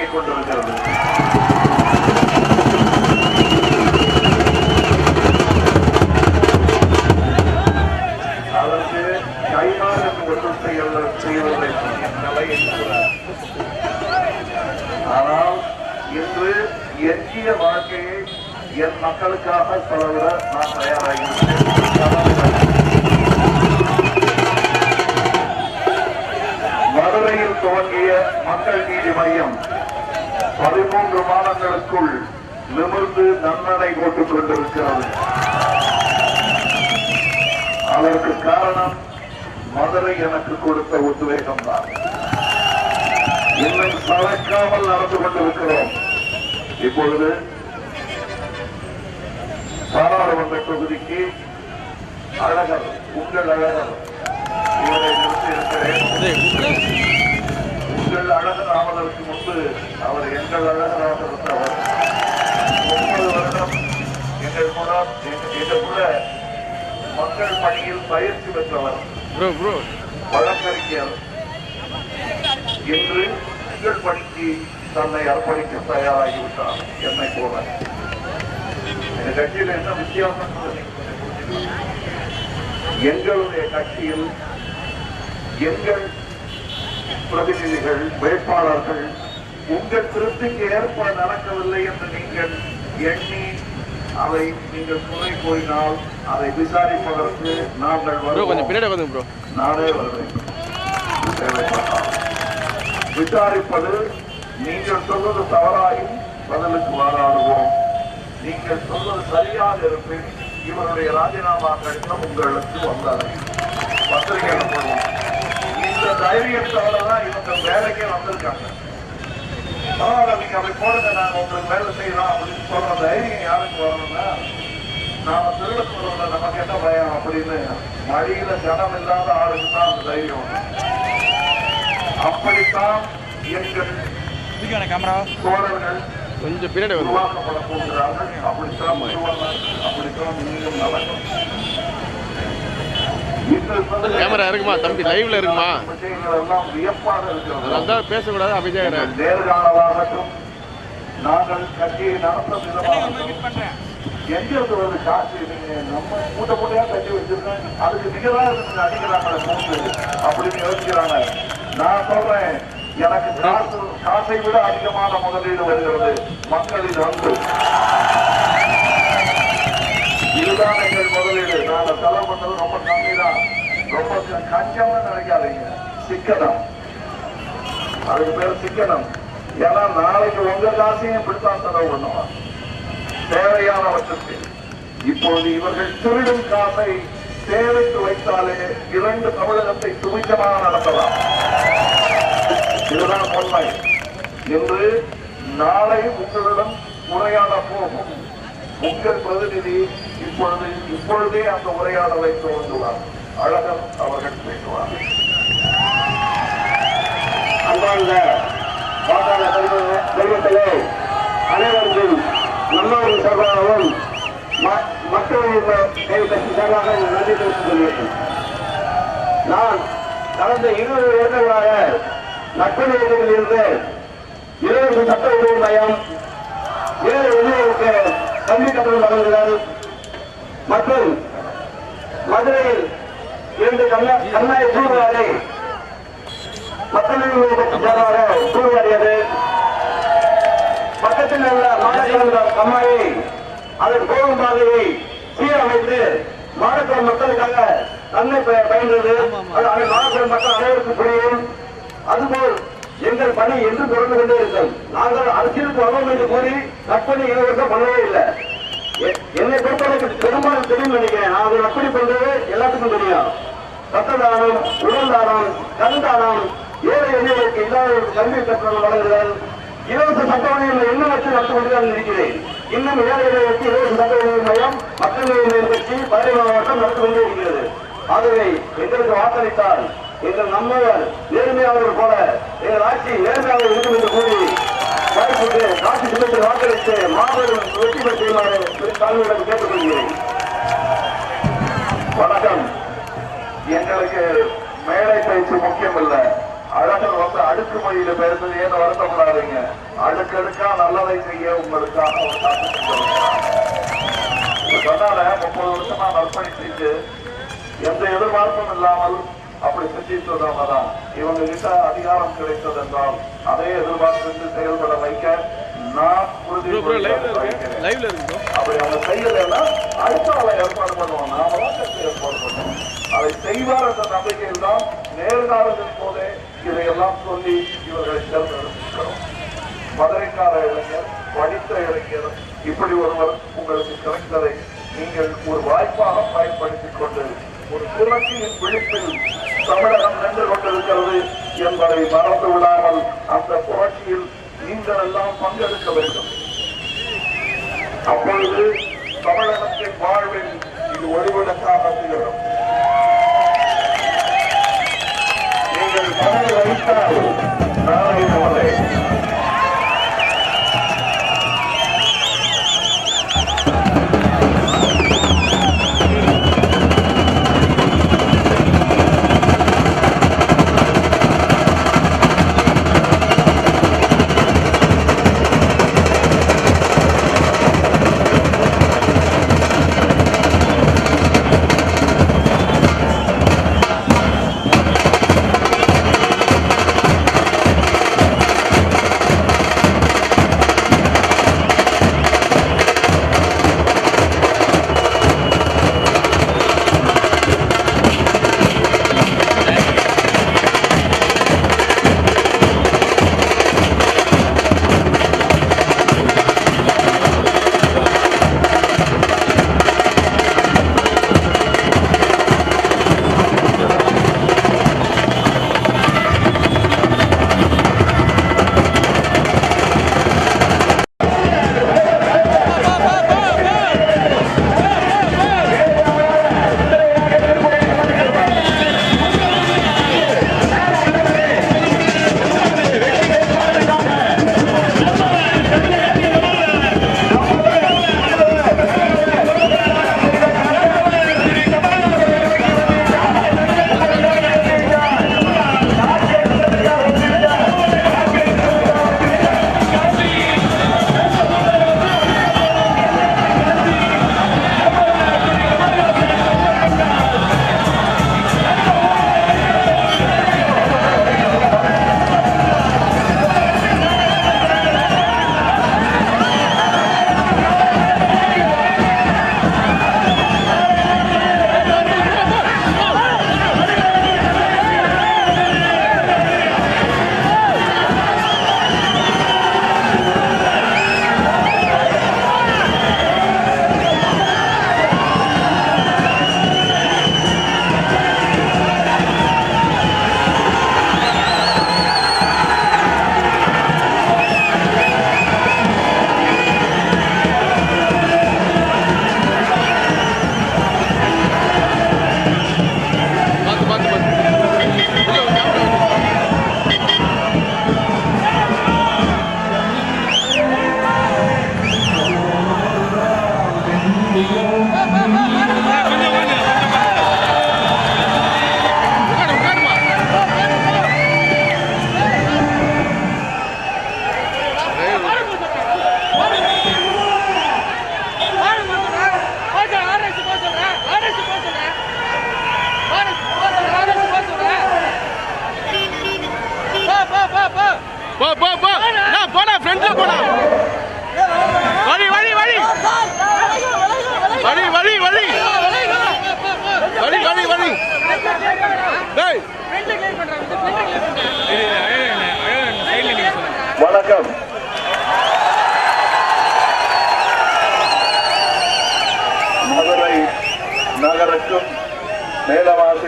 இயங்கிக் கொண்டிருக்கிறது அதற்கு கைமாறு ஒன்றும் செய்ய செய்வதில்லை என் நிலை என்கிறார் ஆனால் இன்று எஞ்சிய வாழ்க்கையை என் மக்களுக்காக செலவிட நான் தயாராகிறேன் மதுரையில் துவங்கிய மக்கள் நீதி மையம் பதிமூன்று மாதங்களுக்குள் நிமிர்ந்து நன்னடை போட்டுக் கொண்டிருக்கிறது. அதற்கு காரணம் மதுரை எனக்கு கொடுத்த உத்வேகம் தான் இன்னும் சளைக்காமல் நடந்து கொண்டிருக்கிறோம். இப்பொழுது பாராளுமன்ற தொகுதிக்கு அழகர் உங்கள் அழகர் இவரை நிறுத்தியிருக்கிறேன் உங்கள் அழகர் ஆவதற்கு முன்பு அவர் எங்கள் அழகராக இருந்தவர் முப்பது வருடம் எங்கள் கூட எங்கள் கூட மக்கள் பணியில் பயிற்சி பெற்றவர். வழக்கறிஞர். இன்று உங்கள் பணிக்கு தன்னை அர்ப்பணிக்க தயாராகிவிட்டார். என்னை போல. இந்த கட்சியில் என்ன வித்தியாசம். எங்களுடைய கட்சியில் எங்கள் பிரதிநிதிகள் வேட்பாளர்கள் உங்கள் திருப்திக்கு ஏற்ப நடக்கவில்லை என்று நீங்கள் எண்ணி அதை நீங்கள் குறை கூறினால் அதை விசாரிப்பதற்கு நாங்கள் வருவோம். நானே வருவேன். விசாரிப்பது நீங்கள் சொல்வது தவறாயும் பதிலுக்கு வாதாடுவோம் நீங்கள் சொல்வது சரியாக இருப்பின் இவருடைய ராஜினாமா கடிதம் உங்களுக்கு வந்தது பத்திரிகையில இந்த தைரியத்தோட தான் இவங்க வேலைக்கே வந்திருக்காங்க. பரவாயில்ல நீங்க அப்படி போடுங்க நாங்க உங்களுக்கு வேலை செய்யறோம் அப்படின்னு சொல்ற தைரியம் யாருக்கு வரணும்னா நாம திருட நமக்கு என்ன பயம் அப்படின்னு ஜனம் இல்லாத ஆளுக்கு தான் அந்த தைரியம். அப்படித்தான் எங்கள் தோழர்கள் கொஞ்சம் பின்னாடி வந்து உருவாக்கப்பட போகிறார்கள். அப்படித்தான் அப்படித்தான் நீங்களும் நடக்கும். கேமரா இருக்குமா தம்பி? லைவ்ல இருக்குமா? விஷயங்கள் எல்லாம் வியப்பாக இருக்கிறது அதனால தான் பேசக்கூடாது அமைதியாக நேர்காணலாகட்டும் நாங்கள் கட்சியை நடத்த விதமாகட்டும் பண்றேன். எங்க இருந்து வருது காசு நீங்க நம்ம மூட்டை மூட்டையா கட்டி வச்சிருக்கோம். அதுக்கு நிகழா இருந்து அடிக்கிறாங்க மூட்டு. அப்படின்னு யோசிக்கிறாங்க. நான் சொல்றேன் எனக்கு காசு காசை விட அதிகமான முதலீடு வருகிறது. மக்களின் அன்பு. இதுதான் எங்கள் முதலீடு. நாங்க செலவு பண்ணது ரொம்ப கம்மி தான் ரொம்ப கஞ்சம்னு நினைக்காதீங்க சிக்கனம் அதுக்கு பேர் சிக்கனம் ஏன்னா நாளைக்கு உங்க காசையும் இப்படித்தான் செலவு பண்ணுவான் தேவையானவற்றுக்கு இப்பொழுது இவர்கள் திருடும் காசை சேவைக்கு வைத்தாலே இரண்டு தமிழகத்தை துமிச்சமாக நடத்தலாம் இதுதான் உண்மை இன்று நாளை உங்களிடம் உரையாட போகும் உங்கள் பிரதிநிதி இப்பொழுது இப்பொழுதே அந்த உரையாடலை துவங்குவார் அழகம் அவர்கள் பேசுவார். அன்பார்ந்த வாக்காள செல்வத்திலே அனைவருக்கும் நல்லவர்கள் சார்பாகவும் ம- மக்களுடைய கட்சி சார்பாக நன்றி தெரிவித்துக் கொள்கிறேன். நான் கடந்த இருபது வருடங்களாக நட்பணியில் இருந்து இருபது சட்ட உதவி மையம் ஏழு இளைஞர்களுக்கு கல்வி கட்டணம் வழங்குகிறார் மற்றும் மதுரையில் இரண்டு கண்ணா கண்ணாய் சூழ்நிலை மக்களின் சார்பாக கூறுவாரியது பக்கத்தில் உள்ள மாநகரம் கம்மாயை அதன் போகும் பாதையை சீரமைத்து மாநகர மக்களுக்காக நன்மை பயின்றது. அது அதை மாநகர மக்கள் அனைவருக்கும் புரியும். அதுபோல் எங்கள் பணி என்று தொடர்ந்து கொண்டே இருக்கும். நாங்கள் அரசியலுக்கு வருவோம் என்று கூறி நட்பணி இருவருக்கும் பண்ணவே இல்லை. என்னை பொறுத்தவரைக்கும் பெரும்பாலும் தெரியும் நினைக்கிறேன். நான் அதை நட்பணி பண்றது எல்லாத்துக்கும் தெரியும். ரத்ததானம் உடல் தானம் கண் தானம் ஏழை எளியவருக்கு இல்லாதவருக்கு கல்வி கட்டணம் வழங்குதல். இலவச சட்டவணையில் என்ன வச்சு நடத்தி கொண்டுதான் இருக்கிறேன்? இன்னும் ஏழை எளியவருக்கு இலவச சட்டவணை மையம் மக்கள் நீதி கட்சி பயிர் மாவட்டம் நடத்தி கொண்டே இருக்கிறது. ஆகவே எங்களுக்கு வாக்களித்தால் எங்கள் நம்மவர் நேர்மையாளர் போல எங்கள் ஆட்சி நேர்மையாக இருக்கும் என்று கூறி வாய்ப்புக்கு காட்சி சின்னத்தில் வாக்களித்து மாபெரும் வெற்றி பெற்றுமாறு செய்யுமாறு கேட்டுக்கொள்கிறேன். வணக்கம். எங்களுக்கு மேடை பயிற்சி முக்கியம் இல்ல அழகர் வந்து அடுக்குமுறையில பேசுறது ஏன்னு வருத்தப்படாதீங்க. அடுக்கடுக்கா நல்லதை செய்ய உங்களுக்காக ஒரு சொன்னால முப்பது வருஷமா நற்பணி செஞ்சு எந்த எதிர்பார்ப்பும் இல்லாமல் அப்படி செஞ்சிட்டு வந்தவங்க தான் இவங்க கிட்ட அதிகாரம் கிடைத்தது என்றால் அதே எதிர்பார்த்து செயல்பட வைக்க நான் உறுதி அப்படி அவங்க செய்யலைன்னா அடுத்த ஆளை ஏற்பாடு பண்ணுவோம். நாம தான் ஏற்பாடு பண்ணுவோம். அதை செய்வார் என்ற நம்பிக்கையில் தான் நேர்காலத்தின் போதே இதையெல்லாம் சொல்லி இவர்களை தேர்ந்தெடுக்கிறோம் மதுரைக்கார இளைஞர் படித்த இளைஞர் இப்படி ஒருவர் உங்களுக்கு கிடைத்ததை நீங்கள் ஒரு வாய்ப்பாக பயன்படுத்திக் கொண்டு ஒரு புரட்சியின் விழிப்பில் தமிழகம் நின்று கொண்டிருக்கிறது என்பதை மறந்து விடாமல் அந்த புரட்சியில் நீங்கள் எல்லாம் பங்கெடுக்க வேண்டும். அப்பொழுது தமிழகத்தின் வாழ்வில் இது ஒளிவிளக்காக திகழும். Dale, ahí está. Dale,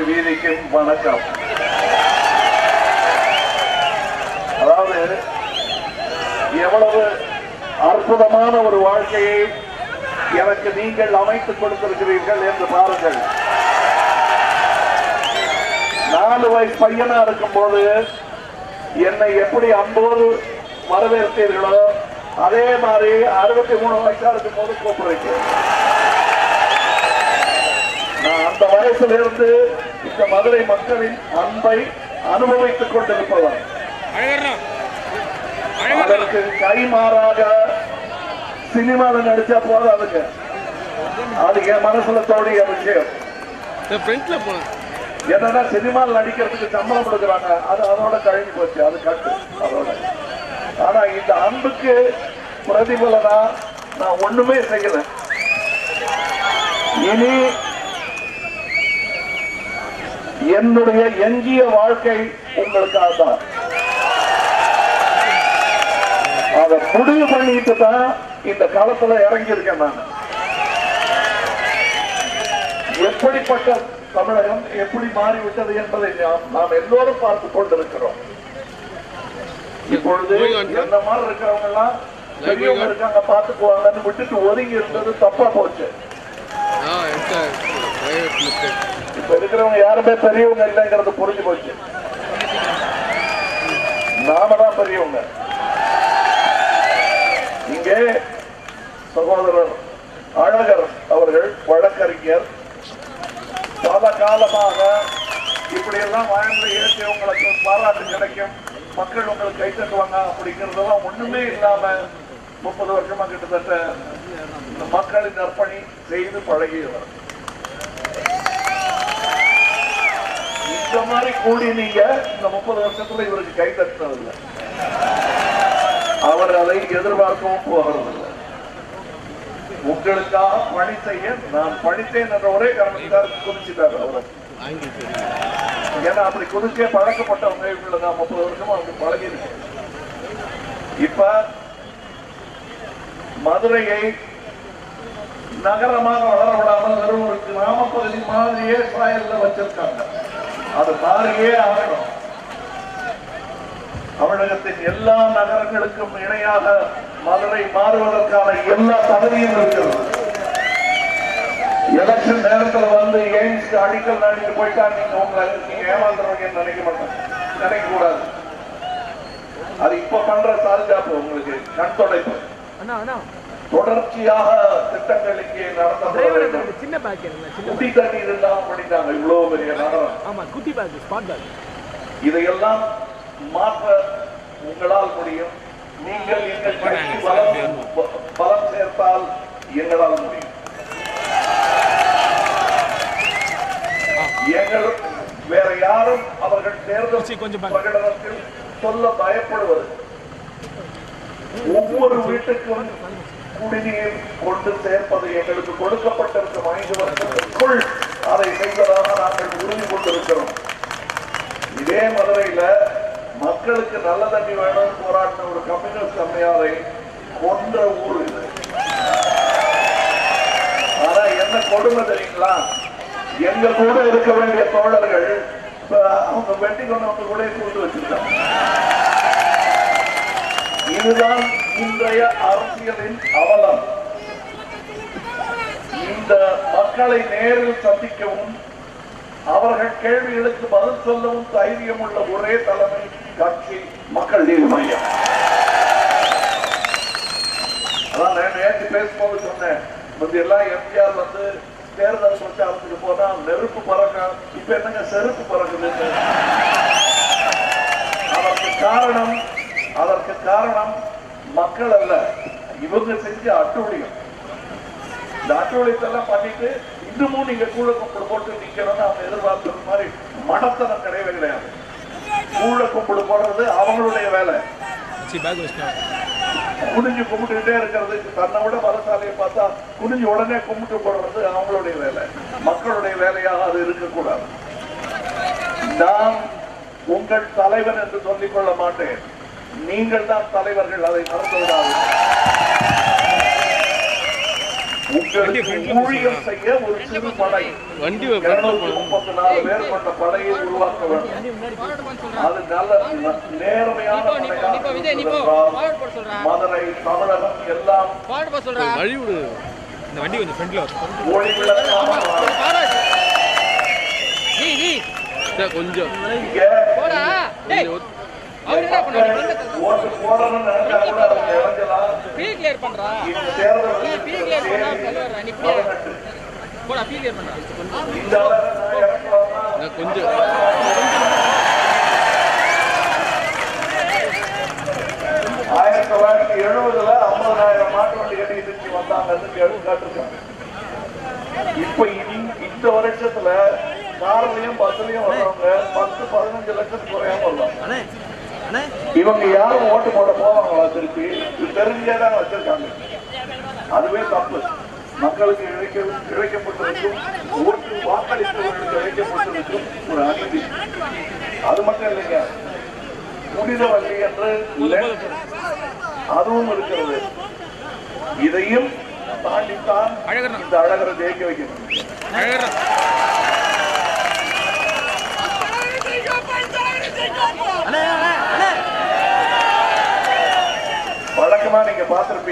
Melavasi வீதிக்கும் வணக்கம். அதாவது எவ்வளவு அற்புதமான ஒரு வாழ்க்கையை எனக்கு நீங்கள் அமைத்துக் கொடுத்திருக்கிறீர்கள் என்று பாருங்கள். நாலு வயசு பையனா இருக்கும்போது என்னை எப்படி அன்போடு வரவேற்பீர்களோ அதே மாதிரி அறுபத்தி மூணு வயசா இருக்கும் போது கூப்பிடுறீங்க நான் அந்த வயசுல இருந்து இந்த மதுரை மக்களின் அன்பை அனுபவித்துக் கொண்டிருப்பவர். அதற்கு கைமாறாக சினிமாவில் நடிச்சா போதாதுங்க. அது என் மனசுல தோடிய விஷயம். என்னன்னா சினிமாவில் நடிக்கிறதுக்கு சம்பளம் கொடுக்குறாங்க. அது அதோட கழகி போச்சு. அது கட்டு. அதோட. ஆனா இந்த அன்புக்கு பிரதிபலனா நான் ஒண்ணுமே செய்யல. இனி என்னுடைய எஞ்சிய வாழ்க்கை உங்களுக்காக தான் அதை முடிவு பண்ணிட்டு தான் இந்த களத்துல இறங்கி இருக்கேன் நான். எப்படிப்பட்ட தமிழகம் எப்படி மாறிவிட்டது என்பதை நாம் எல்லோரும் பார்த்து கொண்டிருக்கிறோம். இப்பொழுது என்ன மாதிரி இருக்கிறவங்க எல்லாம் பெரியவங்க இருக்காங்க பாத்துக்குவாங்கன்னு விட்டுட்டு ஒதுங்கி இருந்தது தப்பா போச்சு. இப்ப இருக்கிறவங்க யாருமே பெரியவங்க இல்லைங்கிறது புரிஞ்சு போச்சு. நாம தான் பெரியவங்க. இங்கே சகோதரர் அழகர் அவர்கள் வழக்கறிஞர். பல காலமாக இப்படியெல்லாம் வாழ்ந்து இயற்கை உங்களுக்கு பாராட்டு கிடைக்கும் மக்கள் உங்களுக்கு கை தட்டுவாங்க அப்படிங்கிறதெல்லாம் ஒண்ணுமே இல்லாம முப்பது வருஷமா கிட்டத்தட்ட இந்த மக்களின் அர்ப்பணி செய்து பழகியவர். இந்த மாதிரி கூடி நீங்க இந்த முப்பது வருஷத்துல இவருக்கு கை தட்டினதில்லை. அவர் அதை எதிர்பார்க்கவும் போகிறதில்லை. உங்களுக்காக பணி செய்ய நான் படித்தேன் என்ற ஒரே காரணத்தார் குறிச்சிட்டார் அவரை. ஏன்னா அப்படி குதிச்சே பழக்கப்பட்டவங்க இவங்களை நான் முப்பது வருஷமா அவங்க பழகி இருக்கேன் இப்ப மதுரையை நகரமாக வளர விடாமல் வெறும் ஒரு கிராம பகுதி மாதிரியே சாயல்ல வச்சிருக்காங்க. அது மாறியே ஆகணும் தமிழகத்தின் எல்லா நகரங்களுக்கும் இணையாக மதுரை மாறுவதற்கான எல்லா தகுதியும் இருக்கிறது. எலெக்ஷன் நேரத்துல வந்து எய்ம்ஸ் அடிக்கல் நாடிட்டு போயிட்டா நீங்க உங்களை நீங்க ஏமாந்துருவீங்கன்னு நினைக்க மாட்டேன் நினைக்க கூடாது. அது இப்ப பண்ற சாதுகாப்பு உங்களுக்கு கண் தொடைப்பு தொடர்ச்சியாக திட்டங்கள் இங்கே சின்ன பேக் குட்டி தண்ணீர் இல்லாம பண்ணிட்டாங்க இவ்வளவு பெரிய நகரம். ஆமா குட்டி பேக் ஸ்பாட் பேக் இதையெல்லாம் மாற்ற உங்களால் முடியும். நீங்கள் எங்கள் கட்சி பலம் பலம் சேர்த்தால் எங்களால் முடியும். எங்கள் வேற யாரும் அவர்கள் தேர்தல். பிரகடனத்தில் சொல்ல பயப்படுவது. ஒவ்வொரு வீட்டுக்கும் குடிநீர் கொண்டு சேர்ப்பது எங்களுக்கு கொடுக்கப்பட்டிருக்கும் ஐந்து வருஷத்திற்குள் அதை செய்வதாக நாங்கள் உறுதி கொண்டிருக்கிறோம். இதே மதுரையில மக்களுக்கு நல்ல தண்ணி வேணும்னு போராடின ஒரு கம்யூனிஸ்ட் அம்மையாரை கொன்ற ஊர் இது. ஆனா என்ன கொடுமை தெரியுங்களா? எங்க கூட இருக்க வேண்டிய தோழர்கள் அவங்க வெட்டி கொண்டவங்க கூட கூட்டு வச்சிருக்காங்க. இதுதான் இன்றைய அரசியலின் அவலம். இந்த மக்களை நேரில் சந்திக்கவும் அவர்கள் கேள்விகளுக்கு பதில் சொல்லவும் தைரியம் உள்ள ஒரே தலைமை கட்சி மக்கள் நீதி மையம் அதான் நேற்று பேசும்போது சொன்னேன். எல்லாம் எம்ஜிஆர் வந்து தேர்தல் பிரச்சாரத்துக்கு போனா நெருப்பு பறக்கும் இப்ப என்னங்க செருப்பு பறக்குது அதற்கு காரணம் அதற்கு காரணம் மக்கள் அல்ல இவங்க செஞ்ச அட்டூழியம். இந்த அட்டூழியத்தெல்லாம் பண்ணிட்டு இன்னமும் நீங்க கூட கும்பிடு போட்டு நிக்கணும்னு அவங்க எதிர்பார்த்தது மாதிரி மடத்தனம் கிடையவே கிடையாது. கூட கும்பிடு போடுறது அவங்களுடைய வேலை. குனிஞ்சு கும்பிட்டுக்கிட்டே இருக்கிறது தன்னை விட பலசாலியை பார்த்தா குனிஞ்சு உடனே கும்பிட்டு போடுறது அவங்களுடைய வேலை. மக்களுடைய வேலையாக அது இருக்கக்கூடாது. நான் உங்கள் தலைவன் என்று சொல்லிக் கொள்ள மாட்டேன். நீங்கள் தான் தலைவர்கள் அதை மறந்துவிடாது உங்களுக்கு ஊழியம் செய்ய ஒரு சிறு படை. முப்பத்தி நாலு பேர் கொண்ட படையை உருவாக்க வேண்டும். அது நல்ல நேர்மையான மதுரை தமிழகம் எல்லாம் வழி விடு இந்த வண்டி கொஞ்சம் ஃப்ரண்ட்ல வரும் கொஞ்சம். ஆயிரத்தி தொள்ளாயிரத்தி எழுபதுல ஐம்பதாயிரம் மாட்டு வண்டி கட்டிட்டு வந்தாங்கன்னு கேட்டுருக்காங்க இப்ப இந்த வருஷத்துல கார்லயும் பஸ்லயும் வர்றவங்க பத்து பதினஞ்சு லட்சத்துக்கு குறையாம வரலாம் இவங்க யாரும் ஓட்டு போட போவாங்களா திருப்பி? தெரிஞ்சே தான் வச்சிருக்காங்க. அதுவே தப்பு. மக்களுக்கு இழைக்க இழைக்கப்பட்டிருக்கும் ஓட்டு வாக்களித்தவர்களுக்கு இழைக்கப்பட்டிருக்கும் ஒரு அநீதி. அது மட்டும் இல்லைங்க. புனித வண்டி என்று அதுவும் இருக்கிறது. இதையும் தாண்டித்தான் இந்த அழகரை ஜெயிக்க வைக்கணும் அழகர் வழக்கமா நீங்க காலம்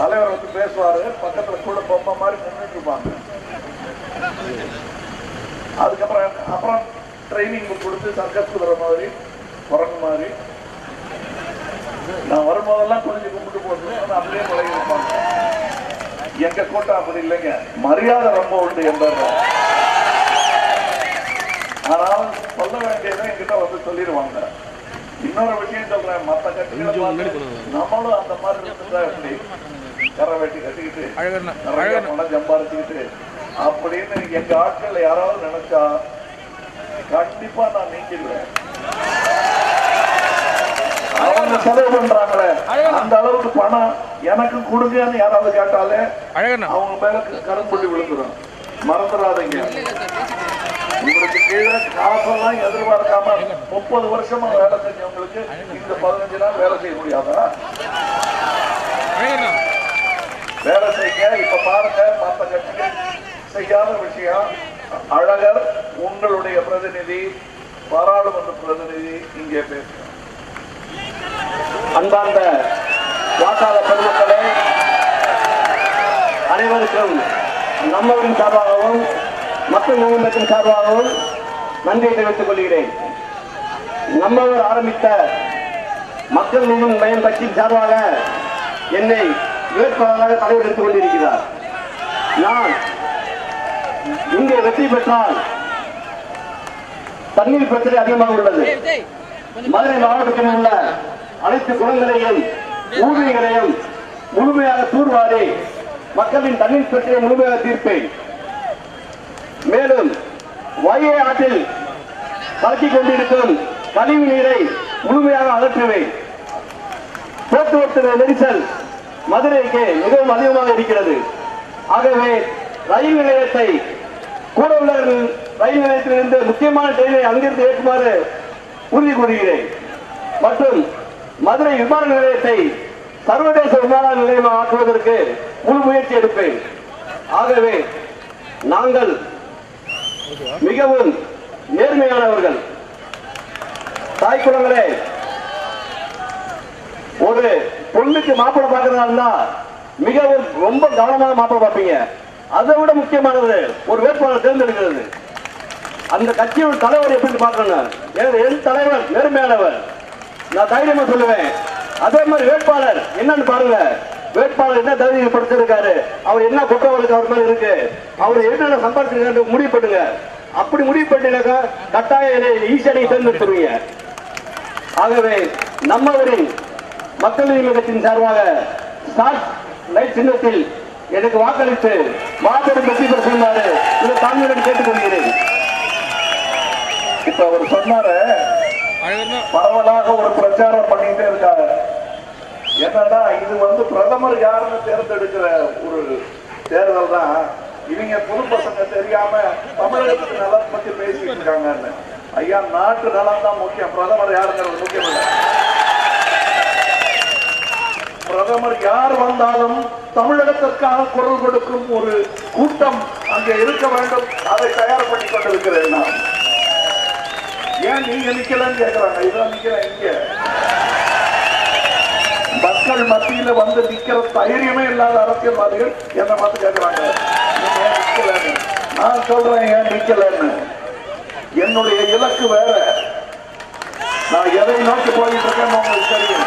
தலைவர் வந்து பேசுவாரு பக்கத்துல கூட பொம்மை மாதிரி நின்றுட்டு இருப்பாங்க. அதுக்கப்புறம் அப்புறம் ட்ரைனிங் கொடுத்து சர்க்கஸ் குதிரை மாதிரி குரங்கு மாதிரி. நான் வரும்போதெல்லாம் குனிஞ்சு கும்பிட்டு போட்டு அப்படியே பழகி இருப்பாங்க. எங்க கூட்டம் அப்படி இல்லைங்க. மரியாதை ரொம்ப உண்டு என்பது ஆனால் சொல்ல வேண்டியதை என்கிட்ட வந்து சொல்லிடுவாங்க. இன்னொரு விஷயம் சொல்றேன். மத்த பார்த்து நம்மளும் அந்த மாதிரி இருந்தா எப்படி? கரை வெட்டி கட்டிக்கிட்டு பணம் சம்பாதிச்சுக்கிட்டு அப்படின்னு எங்க ஆட்கள் யாராவது நினைச்சா கண்டிப்பா நான் நீக்கிடுவேன். அவங்க செலவு பண்றாங்களே அந்த அளவுக்கு பணம் எனக்கு கொடுங்கன்னு யாராவது கேட்டாலே அவங்க மேல கடன் புள்ளி விழுந்துடும் மறந்துடாதீங்க. உங்களுக்கு கீழே காசெல்லாம் எதிர்பார்க்காம முப்பது வருஷமா வேலை செஞ்சவங்களுக்கு இந்த பதினஞ்சு நாள் வேலை செய்ய முடியாதா? வேலை செய்ய இப்ப பாருங்க மற்ற கட்சிகள் செய்யாத விஷயம். அழகர் உங்களுடைய பிரதிநிதி பாராளுமன்ற பிரதிநிதி இங்கே பேசுகிறேன் அன்பார்ந்த வாக்காளர் பெருமக்களே அனைவருக்கும் நம்மவரின் சார்பாகவும் மக்கள் முகமத்தின் சார்பாகவும் நன்றியை தெரிவித்துக் கொள்கிறேன். நம்மவர் ஆரம்பித்த மக்கள் முகம் மையம் கட்சியின் சார்பாக என்னை வேட்பாளராக தலைவர் எடுத்துக் கொண்டிருக்கிறார். நான் இங்கே வெற்றி பெற்றால் தண்ணீர் பிரச்சனை அதிகமாக உள்ளது. மதுரை மாவட்டத்தில் உள்ள அனைத்து குளங்களையும் ஊழியர்களையும் முழுமையாக தூர்வாரி மக்களின் தண்ணீர் பிரச்சனையை முழுமையாக தீர்ப்பேன். மேலும் வைகை ஆற்றில் கலக்கிக் கொண்டிருக்கும் கழிவு நீரை முழுமையாக அகற்றுவேன். போக்குவரத்து நெரிசல் மதுரைக்கு மிகவும் அதிகமாக இருக்கிறது. ஆகவே ரயில் நிலையத்தை கூட உள்ள ரயில் நிலையத்திலிருந்து முக்கியமான ட்ரெயினை அங்கிருந்து ஏற்றுமாறு உறுதி கூறுகிறேன். மற்றும் மதுரை விமான நிலையத்தை சர்வதேச விமான நிலையமாக ஆக்குவதற்கு முழு முயற்சி எடுப்பேன். ஆகவே நாங்கள் மிகவும் நேர்மையானவர்கள். தாய் குளங்களே ஒரு பொண்ணுக்கு மாப்பிள்ள பார்க்கறதா மிகவும் ரொம்ப கவனமாக மாப்பிள்ள பார்ப்பீங்க. அதை விட முக்கியமானது ஒரு வேட்பாளர் தேர்ந்தெடுக்கிறது. அந்த கட்சியோட தலைவர் எப்படி பார்க்கணும் என் தலைவர் நேர்மையானவர். நான் தைரியமா சொல்லுவேன். அதே மாதிரி வேட்பாளர் என்னன்னு பாருங்க. வேட்பாளர் என்ன தகுதி படுத்திருக்காரு அவர் என்ன குற்ற வழக்கு அவர் மேல இருக்கு? அவர் என்னென்ன சம்பாதிச்சிருக்காரு? முடிவு பண்ணுங்க. அப்படி முடிவு பண்ணினாக்கா கட்டாயம் என்னை ஈஸியா நீங்க தேர்ந்தெடுத்துருவீங்க. ஆகவே நம்மவரின் மக்கள் கட்சியின் சார்பாக ஸ்டார்ட் லைட் சின்னத்தில் எனக்கு வாக்களித்து மாபெரும் வெற்றி பெற சொன்னாரு. இதை தாங்களுடன் கேட்டுக்கொள்கிறேன். இப்ப அவர் சொன்னாரு பரவலாக ஒரு பிரச்சாரம் பண்ணிட்டே இருக்காங்க என்னடா இது வந்து பிரதமர் யாருன்னு தேர்ந்தெடுக்கிற ஒரு தேர்தல் தான். இவங்க புது பசங்க தெரியாம தமிழகத்துக்கு நலன் பத்தி பேசிட்டு இருக்காங்கன்னு. ஐயா நாட்டு நலம் தான் முக்கியம். பிரதமர் யாருங்கிறது முக்கியம் இல்லை. பிரதமர் யார் வந்தாலும் தமிழகத்திற்காக குரல் கொடுக்கும் ஒரு கூட்டம் அங்கே இருக்க வேண்டும். அதை தயார் பண்ணி கொண்டிருக்கிறேன் நான். ஏன் நீங்க நிக்கலன்னு கேட்கிறாங்க இதான் நிக்கிறேன் இங்க. மக்கள் மத்தியில வந்து நிக்கிற தைரியமே இல்லாத அரசியல்வாதிகள் என்ன பார்த்து கேட்கிறாங்க ஏன் நான் சொல்றேன் ஏன் நிக்கலன்னு? என்னுடைய இலக்கு வேற. நான் எதை நோக்கி போயிட்டு இருக்கேன்னு உங்களுக்கு தெரியும்.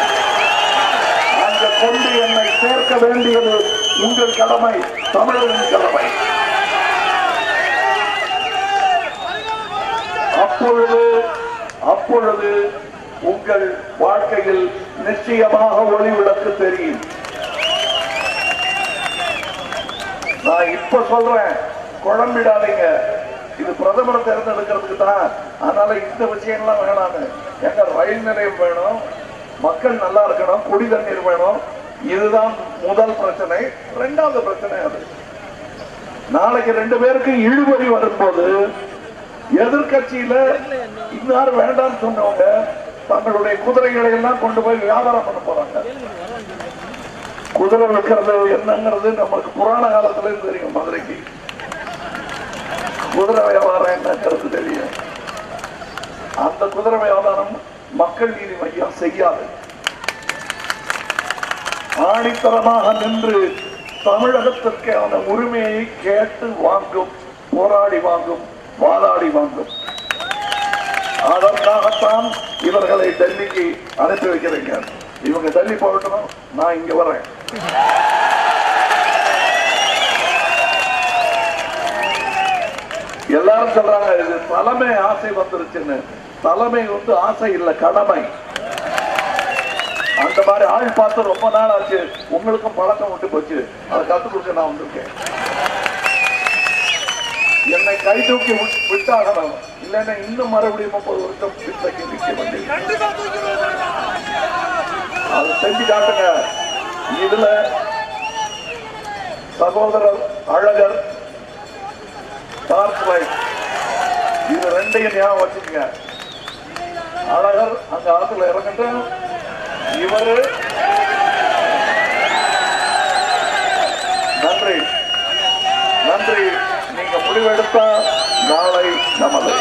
அங்க கொண்டு என்னை சேர்க்க வேண்டியது உங்கள் கடமை தமிழரின் கடமை. அப்பொழுது அப்பொழுது உங்கள் வாழ்க்கையில் நிச்சயமாக ஒளி விளக்கு தெரியும். நான் இப்ப சொல்றேன் குழம்பிடாதீங்க. இது பிரதமரை தேர்ந்தெடுக்கிறதுக்கு தான். அதனால இந்த விஷயம்லாம் வேணான்னு எங்க ரயில் நிலையம் வேணும் மக்கள் நல்லா இருக்கணும் குடி தண்ணீர் வேணும். இதுதான் முதல் பிரச்சனை. இரண்டாவது பிரச்சனை அது. நாளைக்கு ரெண்டு பேருக்கு இழுபறி வரும்போது எதிர்கட்சியில இன்னார் வேண்டாம்னு சொன்னவங்க தங்களுடைய குதிரைகளை எல்லாம் கொண்டு போய் வியாபாரம் பண்ண போறாங்க. குதிரை வைக்கிறது என்னங்கிறது நம்மளுக்கு புராண காலத்துல இருந்து தெரியும் மதுரைக்கு. குதிரை வியாபாரம் என்னங்கிறது தெரியும். அந்த குதிரை வியாபாரம் மக்கள் நீதி மையம் செய்யாது. ஆணித்தரமாக நின்று தமிழகத்திற்கான உரிமையை கேட்டு வாங்கும் போராடி வாங்கும் வாதாடி வாங்கும். அதற்காகத்தான் இவர்களை டெல்லிக்கு அனுப்பி வைக்கிறீங்க இவங்க டெல்லி போகட்டும் நான் இங்க வரேன். எல்லாரும் சொல்றாங்க இது தலைமை ஆசை வந்துருச்சுன்னு. தலைமை வந்து ஆசை இல்ல கடமை. அந்த மாதிரி ஆள் பார்த்து ரொம்ப நாள் ஆச்சு. உங்களுக்கும் பழக்கம் விட்டு போச்சு. அதை கத்து கொடுக்க நான் வந்திருக்கேன். என்னை கை தூக்கி விட்டாகணும். இல்லைன்னா இன்னும் மறுபடியும் முப்பது வருஷம் பின்தங்கி நிற்க வேண்டியது அதை செஞ்சு காட்டுங்க. இதுல சகோதரர் அழகர் டார்க் லைட் இது ரெண்டையும் ஞாபகம் வச்சுக்கங்க. அழகர் அந்த ஆத்துல இறங்கட்டும் இவரு நன்றி. நன்றி. முடிவெடுத்தால் நாளை நமது